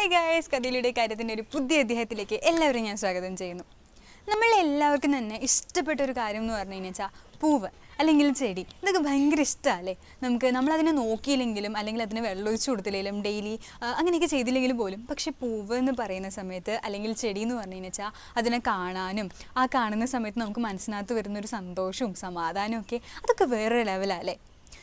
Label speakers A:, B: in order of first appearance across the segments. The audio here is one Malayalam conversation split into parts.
A: ഹായ് ഗായസ് കഥയിലൂടെ കാര്യത്തിന്റെ ഒരു പുതിയ അദ്ദേഹത്തിലേക്ക് എല്ലാവരും ഞാൻ സ്വാഗതം ചെയ്യുന്നു. നമ്മൾ എല്ലാവർക്കും തന്നെ ഇഷ്ടപ്പെട്ട ഒരു കാര്യം എന്ന് പറഞ്ഞു കഴിഞ്ഞാൽ പൂവ് അല്ലെങ്കിൽ ചെടി. ഇതൊക്കെ ഭയങ്കര ഇഷ്ടമല്ലേ നമുക്ക് നമ്മളതിനെ നോക്കിയില്ലെങ്കിലും അല്ലെങ്കിൽ അതിന് വെള്ളമൊഴിച്ച് കൊടുത്തില്ലെങ്കിലും ഡെയിലി അങ്ങനെയൊക്കെ ചെയ്തില്ലെങ്കിലും പോലും. പക്ഷേ പൂവ് എന്ന് പറയുന്ന സമയത്ത് അല്ലെങ്കിൽ ചെടി എന്ന് പറഞ്ഞു കഴിഞ്ഞാൽ അതിനെ കാണാനും ആ കാണുന്ന സമയത്ത് നമുക്ക് മനസ്സിനകത്ത് വരുന്നൊരു സന്തോഷവും സമാധാനവും ഒക്കെ അതൊക്കെ വേറൊരു ലെവലല്ലേ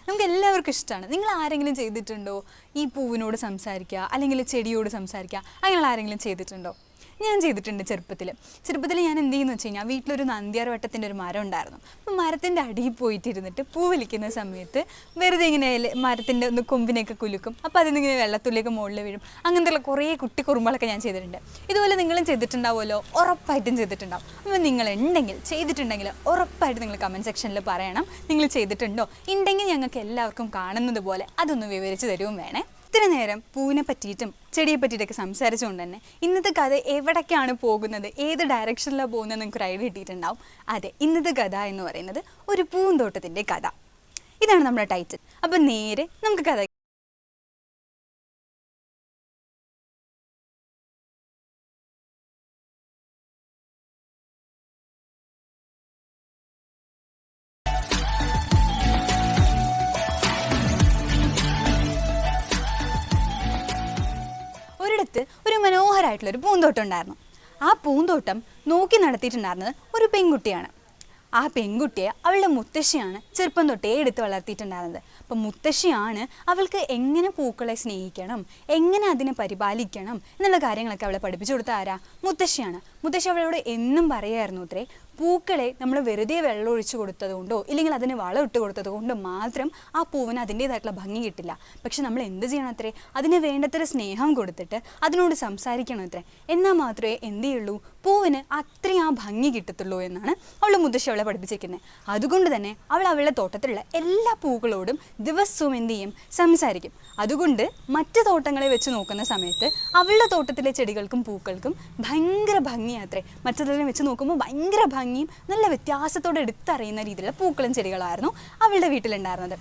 A: നമുക്ക് എല്ലാവർക്കും ഇഷ്ടമാണ് നിങ്ങൾ ആരെങ്കിലും ചെയ്തിട്ടുണ്ടോ? ഈ പൂവിനോട് സംസാരിക്കുക അല്ലെങ്കിൽ ചെടിയോട് സംസാരിക്കുക അങ്ങനെയുള്ള ആരെങ്കിലും ചെയ്തിട്ടുണ്ടോ? ഞാൻ ചെയ്തിട്ടുണ്ട് ചെറുപ്പത്തിൽ ചെറുപ്പത്തിൽ ഞാൻ എന്ത് ചെയ്യുന്നു വെച്ച് കഴിഞ്ഞാൽ വീട്ടിലൊരു നന്ദിയാർ വട്ടത്തിന്റെ ഒരു മരം ഉണ്ടായിരുന്നു. അപ്പോൾ മരത്തിന്റെ അടിയിൽ പോയിട്ടിരുന്നിട്ട് പൂ വലിക്കുന്ന സമയത്ത് വെറുതെ ഇങ്ങനെ മരത്തിന്റെ ഒന്ന് കൊമ്പിനെയൊക്കെ കുലുക്കും. അപ്പോൾ അതിൽ നിന്ന് വെള്ളത്തുള്ളിയൊക്കെ മുകളിൽ വീഴും. അങ്ങനത്തെയുള്ള കുറേ കുട്ടി കുറുമ്പുകളൊക്കെ ഞാൻ ചെയ്തിട്ടുണ്ട്. ഇതുപോലെ നിങ്ങളും ചെയ്തിട്ടുണ്ടാവുമല്ലോ? ഉറപ്പായിട്ടും ചെയ്തിട്ടുണ്ടാവും. അപ്പോൾ നിങ്ങൾ ഉണ്ടെങ്കിൽ ചെയ്തിട്ടുണ്ടെങ്കിൽ ഉറപ്പായിട്ട് നിങ്ങൾ കമന്റ് സെക്ഷനിൽ പറയണം. നിങ്ങൾ ചെയ്തിട്ടുണ്ടോ? ഉണ്ടെങ്കിൽ ഞങ്ങൾക്ക് എല്ലാവർക്കും കാണുന്നത് പോലെ അതൊന്ന് വിവരിച്ച് തരുവും വേണേ. ഇത്ര നേരം പൂവിനെ പറ്റിയിട്ടും ചെടിയെ പറ്റിയിട്ടൊക്കെ സംസാരിച്ചുകൊണ്ട് തന്നെ ഇന്നത്തെ കഥ എവിടേക്കാണ് പോകുന്നത്? ഏത് ഡയറക്ഷനിലാണ് പോകുന്നത് നിങ്ങൾക്ക് ഒരു ഐഡിയ കിട്ടിയിട്ടുണ്ടാവും. അതെ ഇന്നത്തെ കഥ എന്ന് പറയുന്നത് ഒരു പൂന്തോട്ടത്തിന്റെ കഥ. ഇതാണ് നമ്മുടെ ടൈറ്റിൽ അപ്പം നേരെ നമുക്ക് കഥ ഒരിടത്ത് ഒരു മനോഹരമായിട്ടുള്ള പൂന്തോട്ടം ഉണ്ടായിരുന്നു. ആ പൂന്തോട്ടം നോക്കി നടത്തിയിട്ടുണ്ടായിരുന്നത് ഒരു പെൺകുട്ടിയാണ്. ആ പെൺകുട്ടിയെ അവളുടെ മുത്തശ്ശിയാണ് ചെറുപ്പം തൊട്ടേ എടുത്ത് വളർത്തിയിട്ടുണ്ടായിരുന്നത്. അപ്പം മുത്തശ്ശിയാണ് അവൾക്ക് എങ്ങനെ പൂക്കളെ സ്നേഹിക്കണം എങ്ങനെ അതിനെ പരിപാലിക്കണം എന്നുള്ള കാര്യങ്ങളൊക്കെ അവളെ പഠിപ്പിച്ചു കൊടുത്ത ആരാ? മുത്തശ്ശിയാണ്. മുത്തശ്ശി അവളോട് എന്നും പറയായിരുന്നു അത്രേ പൂക്കളെ നമ്മൾ വെറുതെ വെള്ളം ഒഴിച്ചു കൊടുത്തത് കൊണ്ടോ ഇല്ലെങ്കിൽ അതിന് വളം ഇട്ട് കൊടുത്തത് കൊണ്ടോ മാത്രം ആ പൂവിന് അതിന്റേതായിട്ടുള്ള ഭംഗി കിട്ടില്ല. പക്ഷെ നമ്മൾ എന്ത് ചെയ്യണം അത്രേ? അതിന് വേണ്ടത്ര സ്നേഹം കൊടുത്തിട്ട് അതിനോട് സംസാരിക്കണം അത്രേ. എന്നാൽ മാത്രമേ എന്ത് ചെയ്യുള്ളൂ? പൂവിന് അത്രയും ആ ഭംഗി കിട്ടത്തുള്ളൂ എന്നാണ് അവൾ മുത്തശ്ശി അവളെ പഠിപ്പിച്ചിരിക്കുന്നത്. അതുകൊണ്ട് തന്നെ അവൾ അവളുടെ തോട്ടത്തിലുള്ള എല്ലാ പൂക്കളോടും ദിവസവും എന്ത് ചെയ്യും? സംസാരിക്കും. അതുകൊണ്ട് മറ്റു തോട്ടങ്ങളെ വെച്ച് നോക്കുന്ന സമയത്ത് അവളുടെ തോട്ടത്തിലെ ചെടികൾക്കും പൂക്കൾക്കും ഭയങ്കര ഭംഗിയാത്രേ മറ്റതിനെ വെച്ച് നോക്കുമ്പോൾ ഭയങ്കര ഭംഗിയും നല്ല വ്യത്യാസത്തോടെ എടുത്തറിയുന്ന രീതിയിലുള്ള പൂക്കളും ചെടികളായിരുന്നു അവളുടെ വീട്ടിലുണ്ടായിരുന്നത്.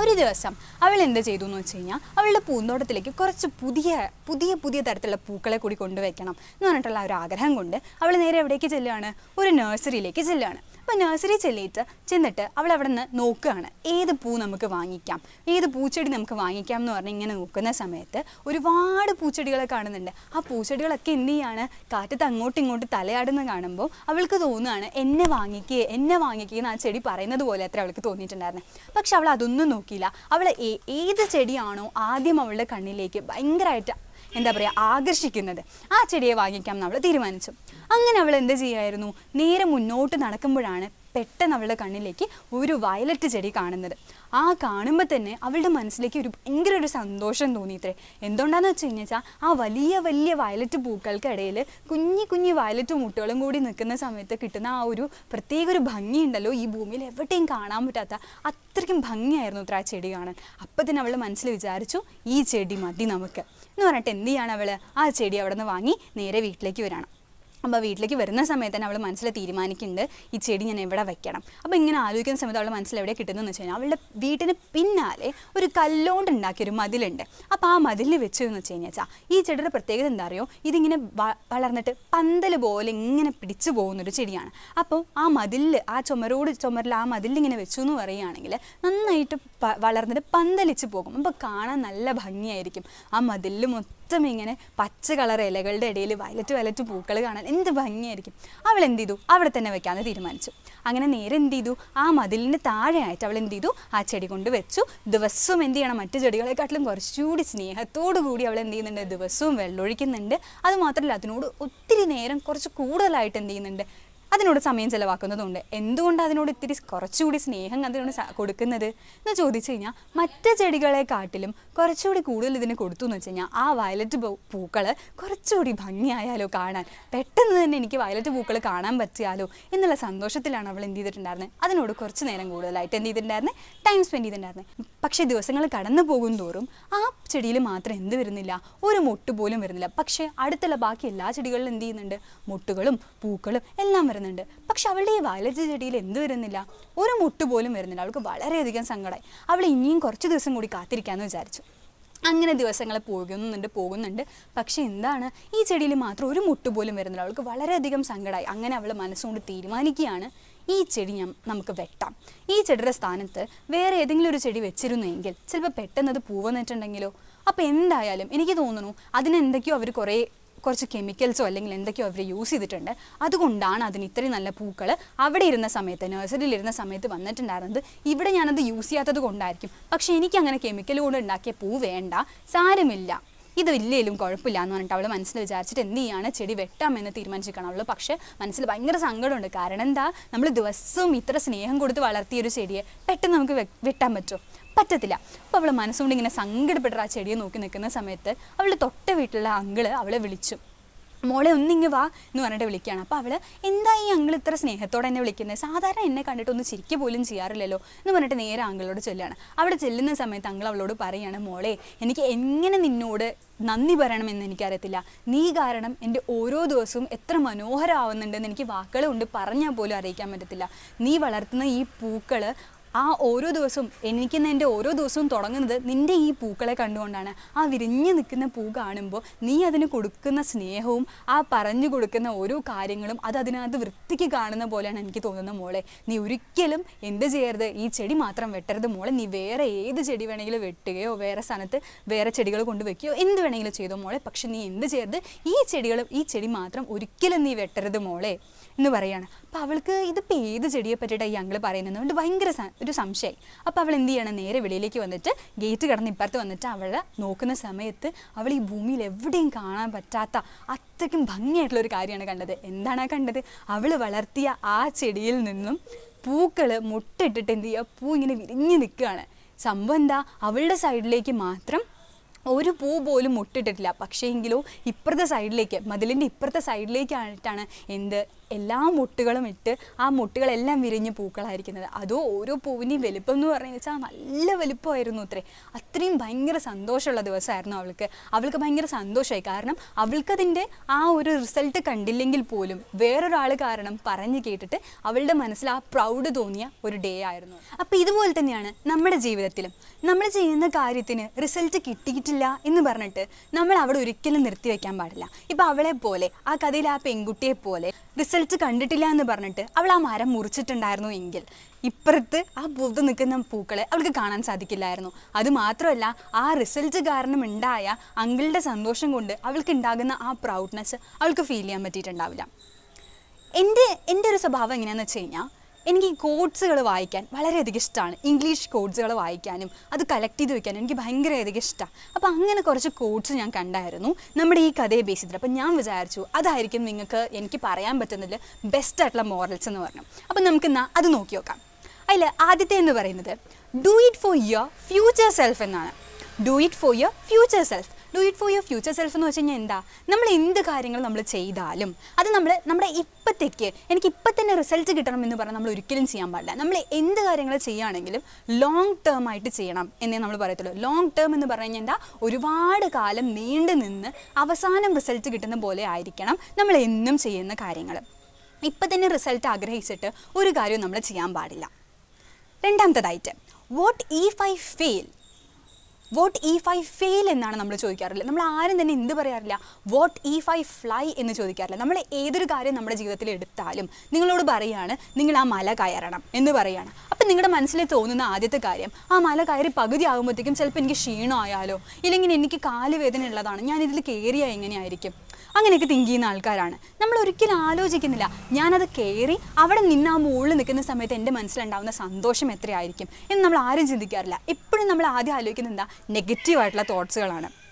A: ഒരു ദിവസം അവൾ എന്ത് ചെയ്തു എന്ന് വെച്ച് കഴിഞ്ഞാൽ അവളുടെ പൂന്തോട്ടത്തിലേക്ക് കുറച്ച് പുതിയ പുതിയ പുതിയ തരത്തിലുള്ള പൂക്കളെ കൂടി കൊണ്ടുവയ്ക്കണം എന്ന് പറഞ്ഞിട്ടുള്ള ഒരു ആഗ്രഹം കൊണ്ട് അവൾ നേരെ എവിടേക്ക് ചെല്ലുകയാണ് ഒരു നഴ്സറിയിലേക്ക് ചെല്ലുകയാണ് അപ്പോൾ നഴ്സറി ചെല്ലിയിട്ട് ചെന്നിട്ട് അവൾ അവിടെ നിന്ന് നോക്കുകയാണ്. ഏത് പൂ നമുക്ക് വാങ്ങിക്കാം? ഏത് പൂച്ചെടി നമുക്ക് വാങ്ങിക്കാം എന്ന് പറഞ്ഞ് ഇങ്ങനെ നോക്കുന്ന സമയത്ത് ഒരുപാട് പൂച്ചെടികളെ കാണുന്നുണ്ട്. ആ പൂച്ചെടികളൊക്കെ എന്ത് ചെയ്യാണ്? കാറ്റത്ത് അങ്ങോട്ടും ഇങ്ങോട്ടും തലയാടുന്ന കാണുമ്പോൾ അവൾക്ക് തോന്നുകയാണ് എന്നെ വാങ്ങിക്കേ എന്നെ വാങ്ങിക്കേ എന്ന് ആ ചെടി പറയുന്നത് പോലെ അത്ര അവൾക്ക് തോന്നിയിട്ടുണ്ടായിരുന്നത് പക്ഷെ അവൾ അതൊന്നും നോക്കിയില്ല. അവൾ ഏത് ചെടിയാണോ ആദ്യം അവളുടെ കണ്ണിലേക്ക് ഭയങ്കരമായിട്ട് എന്താ പറയുക ആകർഷിക്കുന്നത്. ആ ചെടിയെ വാങ്ങിക്കാം എന്ന് അവൾ തീരുമാനിച്ചു. അങ്ങനെ അവൾ എന്ത് ചെയ്യായിരുന്നു? നേരെ മുന്നോട്ട് നടക്കുമ്പോഴാണ് പെട്ടെന്ന് അവളുടെ കണ്ണിലേക്ക് ഒരു വയലറ്റ് ചെടി കാണുന്നത്. ആ കാണുമ്പോൾ തന്നെ അവളുടെ മനസ്സിലേക്ക് ഒരു ഭയങ്കര ഒരു സന്തോഷം തോന്നിയിത്രേ. എന്തുകൊണ്ടാന്ന് വെച്ച് കഴിഞ്ഞാൽ ആ വലിയ വലിയ വയലറ്റ് പൂക്കൾക്കിടയിൽ കുഞ്ഞി കുഞ്ഞി വയലറ്റ് മുട്ടുകളും കൂടി നിൽക്കുന്ന സമയത്ത് കിട്ടുന്ന ആ ഒരു പ്രത്യേക ഒരു ഭംഗിയുണ്ടല്ലോ ഈ ഭൂമിയിൽ എവിടെയും കാണാൻ പറ്റാത്ത അത്രയ്ക്കും ഭംഗിയായിരുന്നു അത്ര ആ ചെടി കാണാൻ. അപ്പം തന്നെ അവളുടെ മനസ്സിൽ വിചാരിച്ചു ഈ ചെടി മതി നമുക്ക്. എന്ന് പറഞ്ഞിട്ട് എന്ത് ചെയ്യാണ് അവൾ ആ ചെടി അവിടെ നിന്ന് വാങ്ങി നേരെ വീട്ടിലേക്ക് വരണം. അപ്പോൾ വീട്ടിലേക്ക് വരുന്ന സമയത്ത് തന്നെ അവൾ മനസ്സിൽ തീരുമാനിക്കുന്നുണ്ട് ഈ ചെടി ഞാൻ എവിടെ വെക്കണം? അപ്പോൾ ഇങ്ങനെ ആലോചിക്കുന്ന സമയത്ത് അവളുടെ മനസ്സിൽ എവിടെ കിട്ടുന്നതെന്ന് വെച്ച് കഴിഞ്ഞാൽ അവളുടെ വീട്ടിന് പിന്നാലെ ഒരു കല്ലോണ്ട് ഉണ്ടാക്കിയ മതിലുണ്ട്. അപ്പോൾ ആ മതിലിൽ വെച്ചു എന്ന് വെച്ച് കഴിഞ്ഞാൽ ഈ ചെടിയുടെ പ്രത്യേകത എന്താ അറിയോ? ഇതിങ്ങനെ വളർന്നിട്ട് പന്തൽ പോലെ ഇങ്ങനെ പിടിച്ചു പോകുന്നൊരു ചെടിയാണ്. അപ്പോൾ ആ മതിലിൽ ആ ചുമരോട് ചുമരിൽ ആ മതിലിൽ ഇങ്ങനെ വെച്ചു എന്ന് പറയുകയാണെങ്കിൽ നന്നായിട്ട് വളർന്നിട്ട് പന്തലിച്ച് പോകും. അപ്പോൾ കാണാൻ നല്ല ഭംഗിയായിരിക്കും. ആ മതിലിൽ മൊത്തം ഇങ്ങനെ പച്ച കളർ ഇലകളുടെ ഇടയിൽ വയലറ്റ് വയലറ്റ് പൂക്കൾ കാണാൻ എന്ത് ഭംഗിയായിരിക്കും. അവൾ എന്ത് ചെയ്തു? അവിടെ തന്നെ വെക്കാമെന്ന് തീരുമാനിച്ചു. അങ്ങനെ നേരെ എന്ത് ചെയ്തു? ആ മതിലിന് താഴെയായിട്ട് അവൾ എന്ത് ചെയ്തു? ആ ചെടി കൊണ്ട് വെച്ചു. ദിവസവും എന്ത് ചെയ്യണം? മറ്റു ചെടികളെക്കാട്ടിലും കുറച്ചുകൂടി സ്നേഹത്തോടു കൂടി അവൾ എന്ത് ചെയ്യുന്നുണ്ട്? ദിവസവും വെള്ളമൊഴിക്കുന്നുണ്ട്. അതുമാത്രമല്ല അതിനോട് ഒത്തിരി നേരം കുറച്ച് കൂടുതലായിട്ട് എന്ത് ചെയ്യുന്നുണ്ട്? അതിനോട് സമയം ചിലവാക്കുന്നതുണ്ട്. എന്തുകൊണ്ട് അതിനോട് ഇത്തിരി കുറച്ചുകൂടി സ്നേഹം അതിനോട് കൊടുക്കുന്നത്? എന്ന് ചോദിച്ചു കഴിഞ്ഞാൽ മറ്റ് ചെടികളെക്കാട്ടിലും കുറച്ചുകൂടി കൂടുതൽ ഇതിന് കൊടുത്തു എന്ന് വെച്ച് കഴിഞ്ഞാൽ ആ വയലറ്റ് പൂക്കൾ കുറച്ചുകൂടി ഭംഗിയായാലോ കാണാൻ പെട്ടെന്ന് തന്നെ എനിക്ക് വയലറ്റ് പൂക്കൾ കാണാൻ പറ്റിയാലോ എന്നുള്ള സന്തോഷത്തിലാണ് അവൾ എന്ത് ചെയ്തിട്ടുണ്ടായിരുന്നത് അതിനോട് കുറച്ച് നേരം കൂടുതലായിട്ട് എന്ത് ചെയ്തിട്ടുണ്ടായിരുന്നത് ടൈം സ്പെൻഡ് ചെയ്തിട്ടുണ്ടായിരുന്നത് പക്ഷേ ദിവസങ്ങൾ കടന്നു പോകും തോറും ആ ചെടിയിൽ മാത്രം എന്ത് വരുന്നില്ല? ഒരു മൊട്ട് പോലും വരുന്നില്ല. പക്ഷേ അടുത്തുള്ള ബാക്കി എല്ലാ ചെടികളിലും എന്ത് ചെയ്യുന്നുണ്ട്? മൊട്ടുകളും പൂക്കളും എല്ലാം വരുന്നുണ്ട്. പക്ഷെ അവളുടെ ഈ വയലറ്റ് ചെടിയിൽ എന്ത് വരുന്നില്ല? ഒരു മുട്ട് പോലും വരുന്നില്ല. അവൾക്ക് വളരെയധികം സങ്കടമായി അവൾ ഇനിയും കുറച്ച് ദിവസം കൂടി കാത്തിരിക്കാന്ന് വിചാരിച്ചു. അങ്ങനെ ദിവസങ്ങൾ പോകുന്നുണ്ട് പോകുന്നുണ്ട്. പക്ഷെ എന്താണ്? ഈ ചെടിയിൽ മാത്രം ഒരു മുട്ട് പോലും വരുന്നില്ല. അവൾക്ക് വളരെയധികം സങ്കടമായി അങ്ങനെ അവൾ മനസ്സുകൊണ്ട് തീരുമാനിക്കുകയാണ്. ഈ ചെടി ഞാൻ നമുക്ക് വെട്ടാം. ഈ ചെടിയുടെ സ്ഥാനത്ത് വേറെ ഏതെങ്കിലും ഒരു ചെടി വെച്ചിരുന്നെങ്കിൽ ചിലപ്പോൾ പെട്ടെന്ന് അത് പൂവന്നിട്ടുണ്ടെങ്കിലോ? അപ്പോൾ എന്തായാലും എനിക്ക് തോന്നുന്നു അതിനെന്തൊക്കെയോ അവർ കുറേ കുറച്ച് കെമിക്കൽസോ അല്ലെങ്കിൽ എന്തൊക്കെയോ അവർ യൂസ് ചെയ്തിട്ടുണ്ട്. അതുകൊണ്ടാണ് അതിന് ഇത്രയും നല്ല പൂക്കൾ അവിടെ ഇരുന്ന സമയത്ത് നഴ്സറിയിൽ ഇരുന്ന സമയത്ത് വന്നിട്ടുണ്ടായിരുന്നത്. ഇവിടെ ഞാനത് യൂസ് ചെയ്യാത്തത് കൊണ്ടായിരിക്കും. പക്ഷേ എനിക്ക് അങ്ങനെ കെമിക്കൽ കൊണ്ട് ഉണ്ടാക്കിയ പൂ വേണ്ട. സാരമില്ല. ഇത് ഇല്ലേലും കുഴപ്പമില്ല എന്ന് പറഞ്ഞിട്ട് അവൾ മനസ്സിൽ വിചാരിച്ചിട്ട് എന്ത് ചെയ്യാണ്? ചെടി വെട്ടാമെന്ന് തീരുമാനിച്ചിരിക്കണം അവൾ പക്ഷേ മനസ്സിൽ ഭയങ്കര സങ്കടമുണ്ട്. കാരണം എന്താ? നമ്മൾ ദിവസവും ഇത്ര സ്നേഹം കൊടുത്ത് വളർത്തിയ ഒരു ചെടിയെ പെട്ടെന്ന് നമുക്ക് വെ- വെട്ടാൻ പറ്റുമോ? പറ്റത്തില്ല. അപ്പോൾ അവൾ മനസ്സുകൊണ്ട് ഇങ്ങനെ സങ്കടപ്പെട്ട ആ ചെടിയെ നോക്കി നിൽക്കുന്ന സമയത്ത് അവളുടെ തൊട്ട വീട്ടിലുള്ള അങ്കിൾ അവളെ വിളിച്ചു. മോളെ ഒന്നിങ്ങ് വാ എന്ന് പറഞ്ഞിട്ട് വിളിക്കുകയാണ്. അപ്പോൾ അവൾ എന്താ ഈ അങ്കിൾ ഇത്ര സ്നേഹത്തോടെ എന്നെ വിളിക്കുന്നത് സാധാരണ എന്നെ കണ്ടിട്ട് ഒന്ന് ചിരിക്കുക പോലും ചെയ്യാറില്ലല്ലോ എന്ന് പറഞ്ഞിട്ട് നേരെ അങ്കിളോട് ചെല്ലുകയാണ്. അവിടെ ചെല്ലുന്ന സമയത്ത് അങ്കിൾ അവളോട് പറയുകയാണ് മോളെ എനിക്ക് എങ്ങനെ നിന്നോട് നന്ദി പറയണമെന്ന് എനിക്കറിയത്തില്ല. നീ കാരണം എന്റെ ഓരോ ദിവസവും എത്ര മനോഹരമാവുന്നുണ്ടെന്ന് എനിക്ക് വാക്കുകൾ കൊണ്ട് പറഞ്ഞാൽ പോലും അറിയിക്കാൻ പറ്റത്തില്ല. നീ വളർത്തുന്ന ഈ പൂക്കൾ ആ ഓരോ ദിവസവും എനിക്ക് എന്റെ ഓരോ ദിവസവും തുടങ്ങുന്നത് നിന്റെ ഈ പൂക്കളെ കണ്ടുകൊണ്ടാണ്. ആ വിരിഞ്ഞു നിൽക്കുന്ന പൂ കാണുമ്പോൾ നീ അതിന് കൊടുക്കുന്ന സ്നേഹവും ആ പറഞ്ഞു കൊടുക്കുന്ന ഓരോ കാര്യങ്ങളും അത് അതിനകത്ത് വൃത്തിക്ക് കാണുന്ന പോലെയാണ് എനിക്ക് തോന്നുന്നത് മോളെ. നീ ഒരിക്കലും എന്ത് ചെയ്യരുത്. ഈ ചെടി മാത്രം വെട്ടരുത് മോളെ. നീ വേറെ ഏത് ചെടി വേണമെങ്കിലും വെട്ടുകയോ വേറെ സ്ഥലത്ത് വേറെ ചെടികൾ കൊണ്ട് വെക്കുകയോ എന്ത് വേണമെങ്കിലും ചെയ്തോ മോളെ. പക്ഷെ നീ എന്ത് ചെയ്യരുത്. ഈ ചെടികളും ഈ ചെടി മാത്രം ഒരിക്കലും നീ വെട്ടരുത് മോളെ. എന്ന് പറയാണ്. അപ്പോൾ അവൾക്ക് ഇതിപ്പോൾ ഏത് ചെടിയെ പറ്റിയിട്ടാണ് ഈ പറയുന്നത് കൊണ്ട് ഭയങ്കര ഒരു സംശയമായി അപ്പോൾ അവൾ എന്ത് ചെയ്യണം? നേരെ വെളിയിലേക്ക് വന്നിട്ട് ഗേറ്റ് കടന്ന് ഇപ്പുറത്ത് വന്നിട്ട് അവളെ നോക്കുന്ന സമയത്ത് അവൾ ഈ ഭൂമിയിൽ എവിടെയും കാണാൻ പറ്റാത്ത അത്രയ്ക്കും ഭംഗിയായിട്ടുള്ള ഒരു കാര്യമാണ് കണ്ടത്. എന്താണ് കണ്ടത്? അവൾ വളർത്തിയ ആ ചെടിയിൽ നിന്നും പൂക്കൾ മുട്ടിട്ടിട്ട് എന്ത് ചെയ്യുക പൂ ഇങ്ങനെ വിരിഞ്ഞ് നിൽക്കുകയാണ് സംഭവം എന്താ? അവളുടെ സൈഡിലേക്ക് മാത്രം ഒരു പൂ പോലും മുട്ടിട്ടിട്ടില്ല. പക്ഷേ എങ്കിലോ ഇപ്പുറത്തെ സൈഡിലേക്ക് മതിലിന്റെ ഇപ്പുറത്തെ സൈഡിലേക്കായിട്ടാണ് എന്ത് എല്ലാ മുട്ടുകളും ഇട്ട് ആ മുട്ടുകളെല്ലാം വിരിഞ്ഞ് പൂക്കളായിരിക്കുന്നത്. അതോ ഓരോ പൂവിന്റെയും വലിപ്പം എന്ന് പറഞ്ഞു വെച്ചാൽ നല്ല വലിപ്പമായിരുന്നു അത്രേ. അത്രയും ഭയങ്കര സന്തോഷമുള്ള ദിവസമായിരുന്നു അവൾക്ക്. അവൾക്ക് ഭയങ്കര സന്തോഷമായി. കാരണം അവൾക്കതിന്റെ ആ ഒരു റിസൾട്ട് കണ്ടില്ലെങ്കിൽ പോലും വേറൊരാൾ കാരണം പറഞ്ഞു കേട്ടിട്ട് അവളുടെ മനസ്സിൽ ആ പ്രൗഡ് തോന്നിയ ഒരു ഡേ ആയിരുന്നു. അപ്പോൾ ഇതുപോലെ തന്നെയാണ് നമ്മുടെ ജീവിതത്തിലും. നമ്മൾ ചെയ്യുന്ന കാര്യത്തിന് റിസൾട്ട് കിട്ടിയിട്ടില്ല എന്ന് പറഞ്ഞിട്ട് നമ്മൾ അവിടെ ഒരിക്കലും നിർത്തി വെക്കാൻ പാടില്ല. ഇപ്പം അവളെ പോലെ ആ കഥയിൽ ആ പെൺകുട്ടിയെ പോലെ റിസൾട്ട് കണ്ടിട്ടില്ല എന്ന് പറഞ്ഞിട്ട് അവൾ ആ മരം മുറിച്ചിട്ടുണ്ടായിരുന്നു എങ്കിൽ ഇപ്പുറത്ത് ആ പൂത്ത് നിൽക്കുന്ന പൂക്കളെ അവൾക്ക് കാണാൻ സാധിക്കില്ലായിരുന്നു. അതുമാത്രമല്ല ആ റിസൾട്ട് കാരണം ഉണ്ടായ അങ്കിളുടെ സന്തോഷം കൊണ്ട് അവൾക്ക് ഉണ്ടാകുന്ന ആ പ്രൗഡ്നെസ് അവൾക്ക് ഫീൽ ചെയ്യാൻ പറ്റിയിട്ടുണ്ടാവില്ല. എന്റെ എന്റെ ഒരു സ്വഭാവം എങ്ങനെയാണെന്ന് വെച്ച് കഴിഞ്ഞാൽ എനിക്ക് ഈ കോഡ്സുകൾ വായിക്കാൻ വളരെയധികം ഇഷ്ടമാണ് ഇംഗ്ലീഷ് കോഡ്സുകൾ വായിക്കാനും അത് കളക്ട് ചെയ്ത് വെക്കാനും എനിക്ക് ഭയങ്കരയധികം ഇഷ്ടമാണ് അപ്പോൾ അങ്ങനെ കുറച്ച് കോഡ്സ് ഞാൻ കണ്ടായിരുന്നു. നമ്മുടെ ഈ കഥയെ ബേസ് ചെയ്തിട്ട്. അപ്പോൾ ഞാൻ വിചാരിച്ചു അതായിരിക്കും നിങ്ങൾക്ക് എനിക്ക് പറയാൻ പറ്റുന്നതിൽ ബെസ്റ്റ് ആയിട്ടുള്ള മോറൽസ് എന്ന് പറഞ്ഞു അപ്പോൾ നമുക്ക് അത് നോക്കി നോക്കാം. അതിൽ ആദ്യത്തെ എന്ന് പറയുന്നത് do it for your future self എന്നാണ്. Do it for your future self do it for your future self എന്ന് വെച്ച് കഴിഞ്ഞാൽ എന്താ? നമ്മൾ എന്ത് കാര്യങ്ങൾ നമ്മൾ ചെയ്താലും അത് നമ്മൾ നമ്മുടെ ഇപ്പോഴത്തേക്ക് എനിക്ക് ഇപ്പം തന്നെ റിസൾട്ട് കിട്ടണം എന്ന് പറഞ്ഞാൽ നമ്മൾ ഒരിക്കലും ചെയ്യാൻ പാടില്ല. നമ്മൾ എന്ത് കാര്യങ്ങൾ ചെയ്യുകയാണെങ്കിലും ലോങ് ടേം ആയിട്ട് ചെയ്യണം എന്നേ നമ്മൾ പറയത്തുള്ളൂ. ലോങ് ടേം എന്ന് പറഞ്ഞു കഴിഞ്ഞാൽ എന്താ? ഒരുപാട് കാലം നീണ്ടു നിന്ന് അവസാനം റിസൾട്ട് കിട്ടുന്ന പോലെ ആയിരിക്കണം നമ്മൾ എന്നും ചെയ്യുന്ന കാര്യങ്ങൾ. ഇപ്പം തന്നെ റിസൾട്ട് ആഗ്രഹിച്ചിട്ട് ഒരു കാര്യവും നമ്മൾ ചെയ്യാൻ പാടില്ല. രണ്ടാമത്തതായിട്ട് what if I fail what if I fail എന്നാണ് നമ്മൾ ചോദിക്കാറില്ല നമ്മൾ ആരും തന്നെ എന്ത് പറയാറില്ല. വാട്ട് ഇഫ് ഐ ഫ്ലൈ എന്ന് ചോദിക്കാറില്ല. നമ്മൾ ഏതൊരു കാര്യം നമ്മുടെ ജീവിതത്തിൽ എടുത്താലും നിങ്ങളോട് പറയാണ് നിങ്ങൾ ആ മല കയറണം എന്ന് പറയാണ്. അപ്പം നിങ്ങളുടെ മനസ്സിൽ തോന്നുന്ന ആദ്യത്തെ കാര്യം ആ മല കയറി പകുതി ആകുമ്പോഴത്തേക്കും ചിലപ്പോൾ എനിക്ക് ക്ഷീണമായാലോ ഇല്ലെങ്കിൽ എനിക്ക് കാലുവേദന ഉള്ളതാണ് ഞാൻ ഇതിൽ കയറിയാൽ എങ്ങനെയായിരിക്കും? അങ്ങനെയൊക്കെ തിങ്ക് ചെയ്യുന്ന ആൾക്കാരാണ്. നമ്മൾ ഒരിക്കലും ആലോചിക്കുന്നില്ല. ഞാനത് കയറി അവിടെ നിന്ന് ആ മുകളിൽ നിൽക്കുന്ന സമയത്ത് എന്റെ മനസ്സിലുണ്ടാവുന്ന സന്തോഷം എത്രയായിരിക്കും എന്ന് നമ്മൾ ആരും ചിന്തിക്കാറില്ല. എപ്പോഴും നമ്മൾ ആദ്യം ആലോചിക്കുന്നത് എന്താ? നെഗറ്റീവായിട്ടുള്ള തോട്ട്സുകളാണ്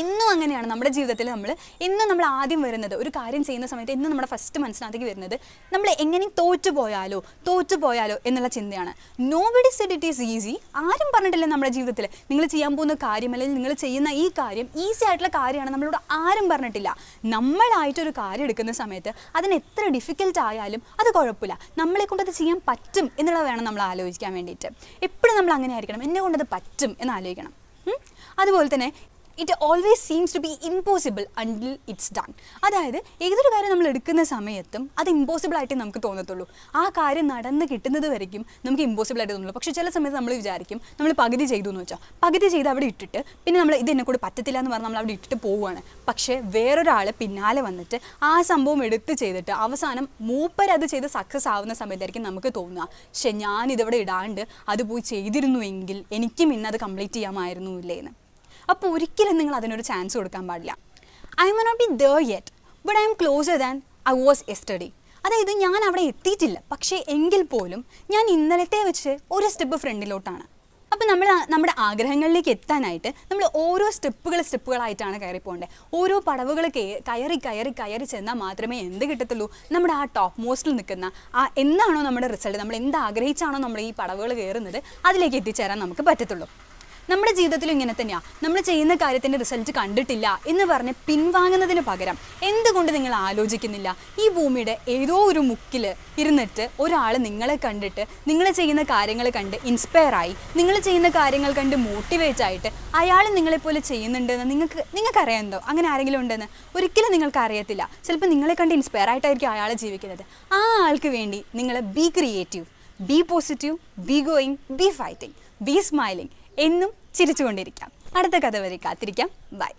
A: എന്നും അങ്ങനെയാണ്. നമ്മുടെ ജീവിതത്തിൽ നമ്മൾ ഇന്നും നമ്മൾ ആദ്യം വരുന്നത് ഒരു കാര്യം ചെയ്യുന്ന സമയത്ത് ഇന്നും നമ്മുടെ ഫസ്റ്റ് മനസ്സിനകത്തേക്ക് വരുന്നത് നമ്മൾ എങ്ങനെയും തോറ്റുപോയാലോ തോറ്റുപോയാലോ തോറ്റു പോയാലോ എന്നുള്ള ചിന്തയാണ്. Nobody said it is easy ആരും പറഞ്ഞിട്ടില്ല നമ്മുടെ ജീവിതത്തിൽ നിങ്ങൾ ചെയ്യാൻ പോകുന്ന കാര്യം അല്ലെങ്കിൽ നിങ്ങൾ ചെയ്യുന്ന ഈ കാര്യം ഈസി ആയിട്ടുള്ള കാര്യമാണ് നമ്മളോട് ആരും പറഞ്ഞിട്ടില്ല. നമ്മളായിട്ടൊരു കാര്യം എടുക്കുന്ന സമയത്ത് അതിന് എത്ര ഡിഫിക്കൽട്ട് ആയാലും അത് കുഴപ്പമില്ല. നമ്മളെ കൊണ്ട് അത് ചെയ്യാൻ പറ്റും എന്നുള്ളത് വേണം നമ്മൾ ആലോചിക്കാൻ വേണ്ടിയിട്ട്. എപ്പോഴും നമ്മൾ അങ്ങനെ ആയിരിക്കണം. എന്നെ കൊണ്ടത് പറ്റും എന്ന് ആലോചിക്കണം. അതുപോലെ തന്നെ it always seems to be impossible until it's done അതായത് ഏതൊരു കാര്യം നമ്മൾ എടുക്കുന്ന സമയത്തും അത് ഇമ്പോസിബിൾ ആയിട്ട് നമുക്ക് തോന്നത്തുള്ളൂ. ആ കാര്യം നടന്ന് കിട്ടുന്നത് വരയ്ക്കും നമുക്ക് ഇമ്പോസിബിൾ ആയിട്ട് തോന്നുള്ളൂ പക്ഷേ ചില സമയത്ത് നമ്മൾ വിചാരിക്കും നമ്മൾ പകുതി ചെയ്തു എന്ന് വെച്ചാൽ പകുതി ചെയ്ത് അവിടെ ഇട്ടിട്ട് പിന്നെ നമ്മൾ ഇത് എന്നെ കൂടെ പറ്റത്തില്ല എന്ന് പറഞ്ഞാൽ നമ്മൾ അവിടെ ഇട്ടിട്ട് പോവുകയാണ്. പക്ഷേ വേറൊരാൾ പിന്നാലെ വന്നിട്ട് ആ സംഭവം എടുത്ത് ചെയ്തിട്ട് അവസാനം മൂപ്പരത് ചെയ്ത് സക്സസ് ആവുന്ന സമയത്തായിരിക്കും നമുക്ക് തോന്നുക. പക്ഷേ ഞാനിതവിടെ ഇടാണ്ട് അത് പോയി ചെയ്തിരുന്നുവെങ്കിൽ എനിക്കും ഇന്ന് അത് കംപ്ലീറ്റ് ചെയ്യാമായിരുന്നു ഇല്ലേ എന്ന്. അപ്പോൾ ഒരിക്കലും നിങ്ങൾ അതിനൊരു ചാൻസ് കൊടുക്കാൻ പാടില്ല. I may not be there yet but I am closer than I was yesterday അതായത് ഞാൻ അവിടെ എത്തിയിട്ടില്ല പക്ഷേ എങ്കിൽ പോലും ഞാൻ ഇന്നലത്തെ വെച്ച് ഒരു സ്റ്റെപ്പ് ഫ്രണ്ടിലോട്ടാണ്. അപ്പോൾ നമ്മൾ നമ്മുടെ ആഗ്രഹങ്ങളിലേക്ക് എത്താനായിട്ട് നമ്മൾ ഓരോ സ്റ്റെപ്പുകൾ സ്റ്റെപ്പുകളായിട്ടാണ് കയറി പോകേണ്ടത് ഓരോ പടവുകൾ കയറി കയറി കയറി ചെന്നാൽ മാത്രമേ എന്ത് കിട്ടത്തുള്ളൂ? നമ്മുടെ ആ ടോപ്പ് മോസ്റ്റിൽ നിൽക്കുന്ന ആ എന്താണോ നമ്മുടെ റിസൾട്ട് നമ്മൾ എന്ത് ആഗ്രഹിച്ചാണോ നമ്മൾ ഈ പടവുകൾ കയറുന്നത് അതിലേക്ക് എത്തിച്ചേരാൻ നമുക്ക് പറ്റത്തുള്ളൂ. നമ്മുടെ ജീവിതത്തിലും ഇങ്ങനെ തന്നെയാണ് നമ്മൾ ചെയ്യുന്ന കാര്യത്തിന്റെ റിസൾട്ട് കണ്ടിട്ടില്ല എന്ന് പറഞ്ഞ് പിൻവാങ്ങുന്നതിന് പകരം എന്തുകൊണ്ട് നിങ്ങൾ ആലോചിക്കുന്നില്ല? ഈ ഭൂമിയുടെ ഏതോ ഒരു മുക്കിൽ ഇരുന്നിട്ട് ഒരാൾ നിങ്ങളെ കണ്ടിട്ട് നിങ്ങൾ ചെയ്യുന്ന കാര്യങ്ങൾ കണ്ട് ഇൻസ്പയർ ആയി നിങ്ങൾ ചെയ്യുന്ന കാര്യങ്ങൾ കണ്ട് മോട്ടിവേറ്റ് ആയിട്ട് അയാൾ നിങ്ങളെപ്പോലെ ചെയ്യുന്നുണ്ടെന്ന് നിങ്ങൾക്ക് നിങ്ങൾക്കറിയാമെന്തോ അങ്ങനെ ആരെങ്കിലും ഉണ്ടെന്ന്? ഒരിക്കലും നിങ്ങൾക്ക് അറിയത്തില്ല. ചിലപ്പോൾ നിങ്ങളെ കണ്ട് ഇൻസ്പയർ ആയിട്ടായിരിക്കും അയാൾ ജീവിക്കുന്നത്. ആ ആൾക്ക് വേണ്ടി നിങ്ങൾ be creative be positive be going be fighting be smiling എന്നും ചിരിച്ചുകൊണ്ടിരിക്കാം. അടുത്ത കഥ വരെ കാത്തിരിക്കാം. ബൈ